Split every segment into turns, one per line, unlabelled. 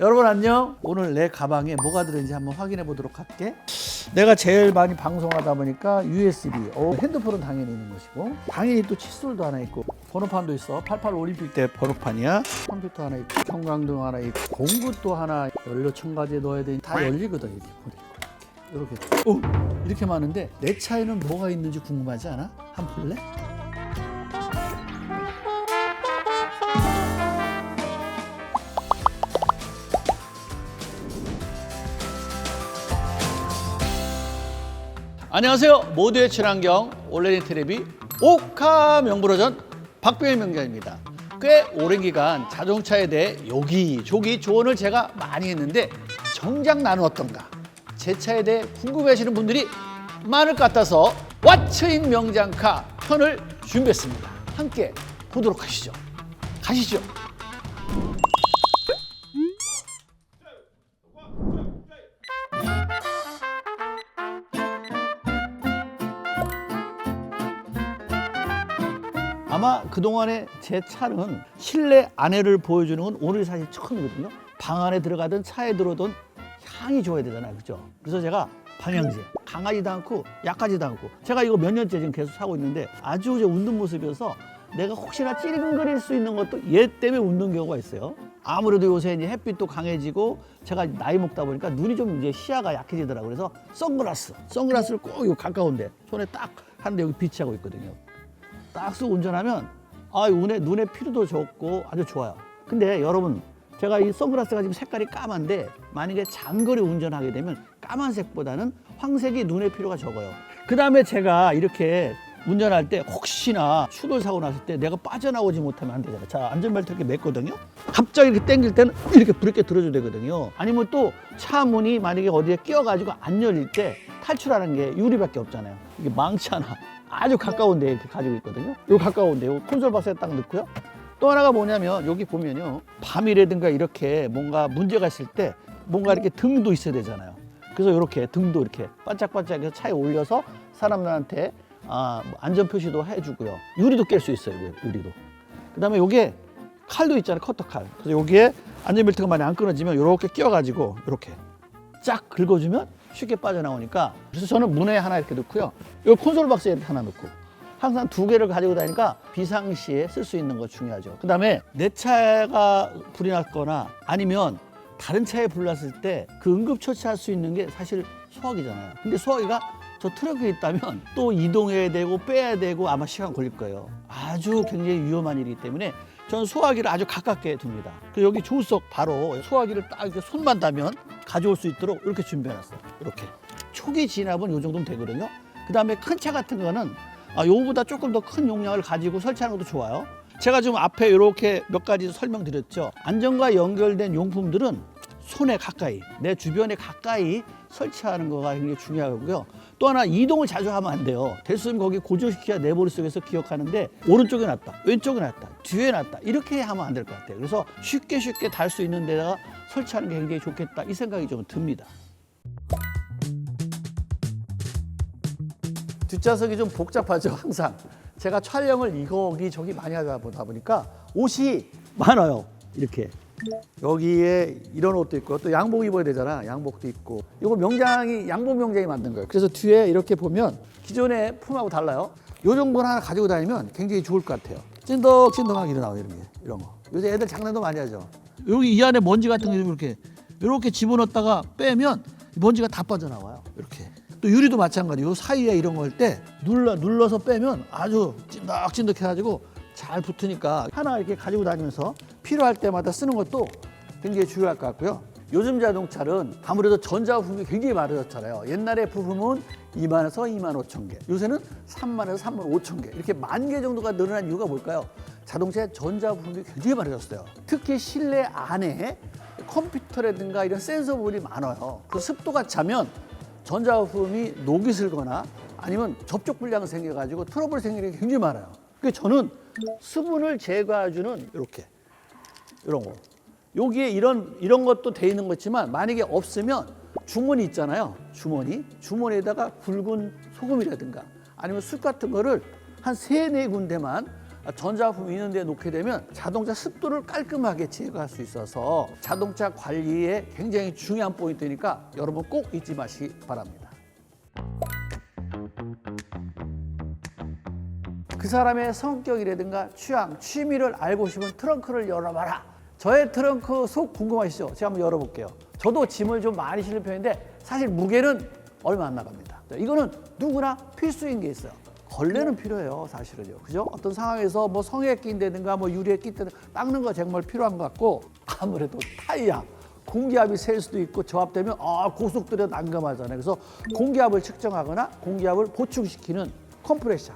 여러분 안녕. 오늘 내 가방에 뭐가 들어있는지 한번 확인해 보도록 할게. 내가 제일 많이 방송하다 보니까 USB. 어, 핸드폰은 당연히 있는 것이고 당연히 또 칫솔도 하나 있고 번호판도 있어. 88 올림픽 때 번호판이야. 컴퓨터 하나 있고 형광등 하나 있고 공구도 하나 연료 첨가제 넣어야 되니 다 열리거든 이렇게 이렇게 이렇게. 오 이렇게 많은데 내 차에는 뭐가 있는지 궁금하지 않아? 한번 볼래? 안녕하세요. 모두의 친환경 온라인 테레비 오카 명불허전 박병일 명장입니다. 꽤 오랜 기간 자동차에 대해 여기저기 조언을 제가 많이 했는데 정작 나는 어떤가? 제 차에 대해 궁금해하시는 분들이 많을 것 같아서 왓츠인 명장카 편을 준비했습니다. 함께 보도록 하시죠. 가시죠. 그동안에 제 차는 실내 안에를 보여주는 건 오늘 사실 처음이거든요. 방 안에 들어가든 차에 들어오든 향이 좋아야 되잖아요. 그죠? 그래서 제가 방향제 강하지도 않고 약하지도 않고 제가 이거 몇 년째 지금 계속 사고 있는데 아주 이제 웃는 모습이어서 내가 혹시나 찌릿거릴 수 있는 것도 얘 때문에 웃는 경우가 있어요. 아무래도 요새 이제 햇빛도 강해지고 제가 나이 먹다 보니까 눈이 좀 이제 시야가 약해지더라고요. 그래서 선글라스, 선글라스를 꼭 요 가까운데 손에 딱 하는데 여기 비치하고 있거든요. 딱 쓰고 운전하면 아 눈에 눈에 피로도 적고 아주 좋아요. 근데 여러분 제가 이 선글라스가 지금 색깔이 까만데 만약에 장거리 운전하게 되면 까만색보다는 황색이 눈에 피로가 적어요. 그 다음에 제가 이렇게 운전할 때 혹시나 추돌 사고 났을 때 내가 빠져나오지 못하면 안 되잖아요. 자 안전벨트 이렇게 맸거든요. 갑자기 이렇게 당길 때는 이렇게 브레이크 들어줘야 되거든요. 아니면 또 차 문이 만약에 어디에 끼어가지고 안 열릴 때 탈출하는 게 유리밖에 없잖아요. 이게 망치 하나 아주 가까운 데 이렇게 가지고 있거든요. 요 가까운 데, 요 콘솔 박스에 딱 넣고요. 또 하나가 뭐냐면 여기 보면요. 밤이라든가 이렇게 뭔가 문제가 있을 때 뭔가 이렇게 등도 있어야 되잖아요. 그래서 이렇게 등도 이렇게 반짝반짝 해서 차에 올려서 사람들한테 아, 뭐 안전 표시도 해주고요. 유리도 깰 수 있어요. 이거, 유리도. 그 다음에 요게 칼도 있잖아요. 커터 칼. 그래서 여기에 안전 벨트가 많이 안 끊어지면 이렇게 끼워가지고 이렇게 쫙 긁어주면 쉽게 빠져나오니까 그래서 저는 문에 하나 이렇게 넣고요. 이 콘솔 박스에 하나 넣고 항상 두 개를 가지고 다니까 비상시에 쓸 수 있는 거 중요하죠. 그 다음에 내 차가 불이 났거나 아니면 다른 차에 불 났을 때 그 응급처치할 수 있는 게 사실 소화기잖아요. 근데 소화기가 저 트럭에 있다면 또 이동해야 되고 빼야 되고 아마 시간 걸릴 거예요. 아주 굉장히 위험한 일이기 때문에 저는 소화기를 아주 가깝게 둡니다. 그 여기 조수석 바로 소화기를 딱 이렇게 손만 닿으면 가져올 수 있도록 이렇게 준비해놨어요. 이렇게 초기 진압은 요 정도면 되거든요. 그 다음에 큰 차 같은 거는 아, 요거보다 조금 더 큰 용량을 가지고 설치하는 것도 좋아요. 제가 지금 앞에 이렇게 몇 가지 설명드렸죠. 안전과 연결된 용품들은 손에 가까이, 내 주변에 가까이 설치하는 거가 굉장히 중요하고요. 또 하나 이동을 자주 하면 안 돼요. 됐으면 거기 고정시켜야 내 머릿속에서 기억하는데 오른쪽에 놨다, 왼쪽에 놨다, 뒤에 놨다 이렇게 하면 안 될 것 같아요. 그래서 쉽게 쉽게 달 수 있는 데다가 설치하는 게 굉장히 좋겠다 이 생각이 좀 듭니다. 뒷좌석이 좀 복잡하죠 항상 제가 촬영을 이거기 저기 많이 하다 보다 보니까 옷이 많아요 이렇게 여기에 이런 옷도 있고 또 양복 입어야 되잖아. 양복도 있고. 이거 명장이 양복 명장이 만든 거예요. 그래서 뒤에 이렇게 보면 기존의 품하고 달라요. 요 정도는 하나 가지고 다니면 굉장히 좋을 것 같아요. 찐덕찐덕하게 일어나요 이런 게. 이런 거. 요새 애들 장난도 많이 하죠. 여기 이 안에 먼지 같은 게 이렇게 이렇게 집어넣었다가 빼면 먼지가 다 빠져나와요. 이렇게. 또 유리도 마찬가지. 요. 사이에 이런 거 할 때 눌러 눌러서 빼면 아주 찐득찐득해가지고 잘 붙으니까 하나 이렇게 가지고 다니면서 필요할 때마다 쓰는 것도 굉장히 중요할 것 같고요. 요즘 자동차는 아무래도 전자 부품이 굉장히 많아졌잖아요. 옛날에 부품은 2만에서 2만 5천 개, 요새는 3만에서 3만 5천 개 이렇게 만 개 정도가 늘어난 이유가 뭘까요? 자동차에 전자 부품이 굉장히 많아졌어요. 특히 실내 안에 컴퓨터라든가 이런 센서 부분이 많아요. 그 습도가 차면 전자부품이 녹이 슬거나 아니면 접촉 불량이 생겨가지고 트러블 생기는 게 굉장히 많아요. 그래서 저는 수분을 제거해주는 이렇게 이런 거. 여기에 이런 이런 것도 돼 있는 거지만 만약에 없으면 주머니 있잖아요. 주머니 주머니에다가 굵은 소금이라든가 아니면 술 같은 거를 한 세 네 군데만 전자부품 있는 데 놓게 되면 자동차 습도를 깔끔하게 제거할 수 있어서 자동차 관리에 굉장히 중요한 포인트니까 여러분 꼭 잊지 마시기 바랍니다. 그 사람의 성격이라든가 취향, 취미를 알고 싶으면 트렁크를 열어봐라. 저의 트렁크 속 궁금하시죠? 제가 한번 열어볼게요. 저도 짐을 좀 많이 실는 편인데 사실 무게는 얼마 안 나갑니다. 이거는 누구나 필수인 게 있어요. 걸레는 필요해요, 사실은요. 그죠? 어떤 상황에서 뭐 성에 낀다든가 뭐 유리에 낀다든가 닦는 거 정말 필요한 것 같고 아무래도 타이어. 공기압이 셀 수도 있고 저압되면 아 고속도로 난감하잖아요. 그래서 공기압을 측정하거나 공기압을 보충시키는 컴프레셔.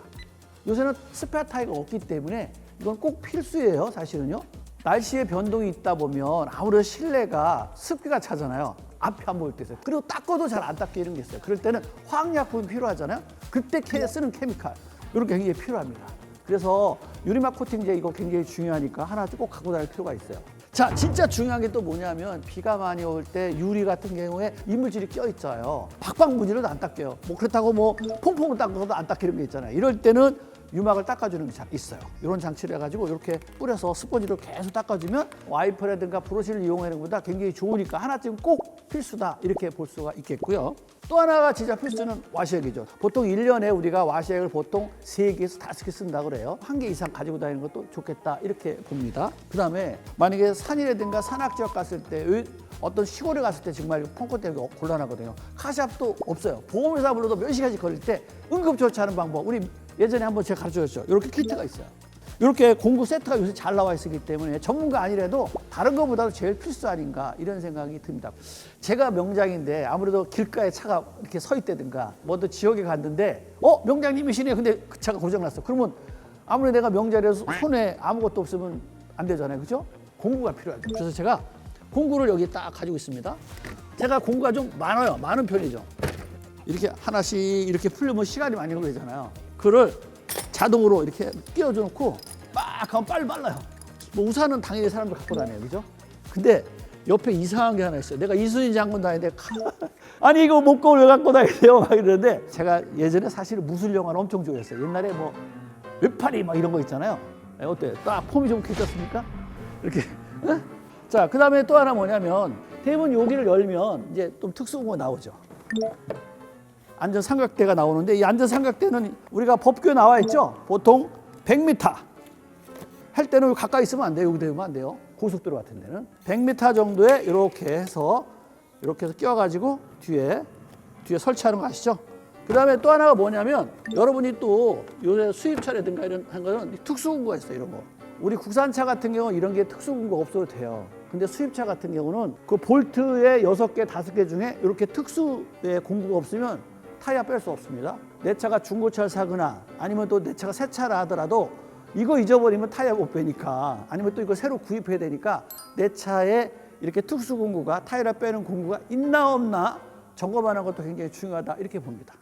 요새는 스페어 타이가 없기 때문에 이건 꼭 필수예요, 사실은요. 날씨의 변동이 있다 보면 아무래도 실내가 습기가 차잖아요. 앞이 안 보일 때 있어요. 그리고 닦아도 잘 안 닦여 이런 게 있어요. 그럴 때는 화학약품이 필요하잖아요. 그때 캐- 쓰는 케미칼 이런 게 굉장히 필요합니다. 그래서 유리막 코팅제 이거 굉장히 중요하니까 하나 꼭 갖고 다닐 필요가 있어요. 자, 진짜 중요한 게 또 뭐냐면 비가 많이 올 때 유리 같은 경우에 이물질이 껴 있어요. 박박무늬로도 안 닦여요. 뭐 그렇다고 뭐 퐁퐁을 닦아도 안 닦이는 게 있잖아요. 이럴 때는 유막을 닦아주는 게 자- 있어요. 이런 장치를 해가지고 이렇게 뿌려서 스펀지로 계속 닦아주면 와이퍼라든가 브러쉬를 이용하는 것보다 굉장히 좋으니까 하나쯤 꼭 필수다 이렇게 볼 수가 있겠고요. 또 하나가 진짜 필수는 와시액이죠. 보통 일년에 우리가 와시액을 보통 세개에서 다섯 개 쓴다 그래요. 한 개 이상 가지고 다니는 것도 좋겠다 이렇게 봅니다. 그 다음에 만약에 산이라든가 산악 지역 갔을 때 의- 어떤 시골에 갔을 때 정말 펑크 때문에 곤란하거든요. 카샵도 없어요. 보험회사 불러도 몇 시간씩 걸릴 때 응급 조치하는 방법 우리 예전에 한번 제가 가르쳐줬죠. 이렇게 키트가 있어요. 이렇게 공구 세트가 요새 잘 나와 있기 때문에 전문가 아니라도 다른 것보다도 제일 필수 아닌가 이런 생각이 듭니다. 제가 명장인데 아무래도 길가에 차가 이렇게 서 있다든가 뭐또 지역에 갔는데 어 명장님이시네 근데 그 차가 고장났어. 그러면 아무리 내가 명자리에서 손에 아무것도 없으면 안 되잖아요. 그죠? 공구가 필요하죠. 그래서 제가 공구를 여기 딱 가지고 있습니다. 제가 공구가 좀 많아요. 많은 편이죠. 이렇게 하나씩 이렇게 풀려면 시간이 많이 걸리잖아요. 그를 자동으로 이렇게 끼워줘 놓고 막 하면 빨리 빨라요. 뭐 우산은 당연히 사람들 갖고 다녀요. 그죠? 근데 옆에 이상한 게 하나 있어요. 내가 이순신 장군 다니는데 아니 이거 목공을 왜 갖고 다니세요? 막 이러는데 제가 예전에 사실 무술 영화를 엄청 좋아했어요. 옛날에 뭐 외파리 막 이런 거 있잖아요. 네, 어때요? 딱 폼이 좀 괜찮습니까? 이렇게. 어? 자, 그 다음에 또 하나 뭐냐면 대부분 여기를 열면 이제 좀 특수공가 나오죠. 안전 삼각대가 나오는데 이 안전 삼각대는 우리가 법규에 나와 있죠. 보통 100m 할 때는 가까이 있으면 안 돼요. 여기 대면 안 돼요. 고속도로 같은 데는 100m 정도에 이렇게 해서 이렇게 해서 끼워가지고 뒤에 뒤에 설치하는 거 아시죠? 그 다음에 또 하나가 뭐냐면 여러분이 또 요새 수입차라든가 이런 한 거는 특수공구가 있어요. 이런 거. 우리 국산차 같은 경우는 이런 게 특수공구가 없어도 돼요. 근데 수입차 같은 경우는 그 볼트에 여섯 개, 다섯 개 중에 이렇게 특수의 공구가 없으면 타이어 뺄 수 없습니다. 내 차가 중고차를 사거나 아니면 또 내 차가 새 차를 하더라도 이거 잊어버리면 타이어가 못 빼니까 아니면 또 이거 새로 구입해야 되니까 내 차에 이렇게 특수 공구가 타이어 빼는 공구가 있나 없나 점검하는 것도 굉장히 중요하다 이렇게 봅니다.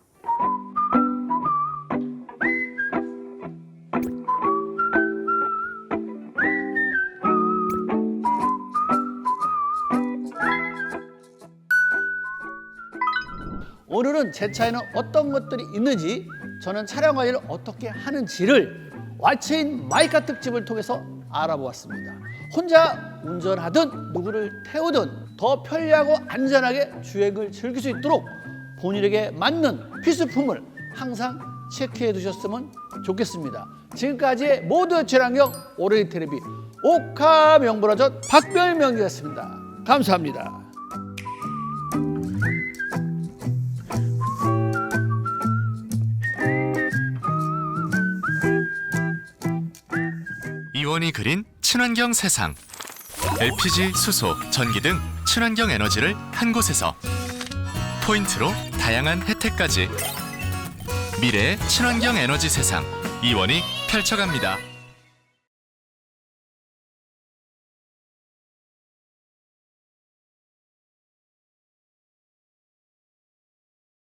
오늘은 제 차에는 어떤 것들이 있는지 저는 차량 관리를 어떻게 하는지를 왓츠인 마이카 특집을 통해서 알아보았습니다. 혼자 운전하든 누구를 태우든 더 편리하고 안전하게 주행을 즐길 수 있도록 본인에게 맞는 필수품을 항상 체크해 두셨으면 좋겠습니다. 지금까지 모두 최랑경 오레이 테레비 오카 명불허전 박별명이었습니다. 감사합니다.
이원이 그린 친환경 세상. LPG, 수소, 전기 등 친환경 에너지를 한 곳에서 포인트로 다양한 혜택까지. 미래의 친환경 에너지 세상. 이원이 펼쳐갑니다.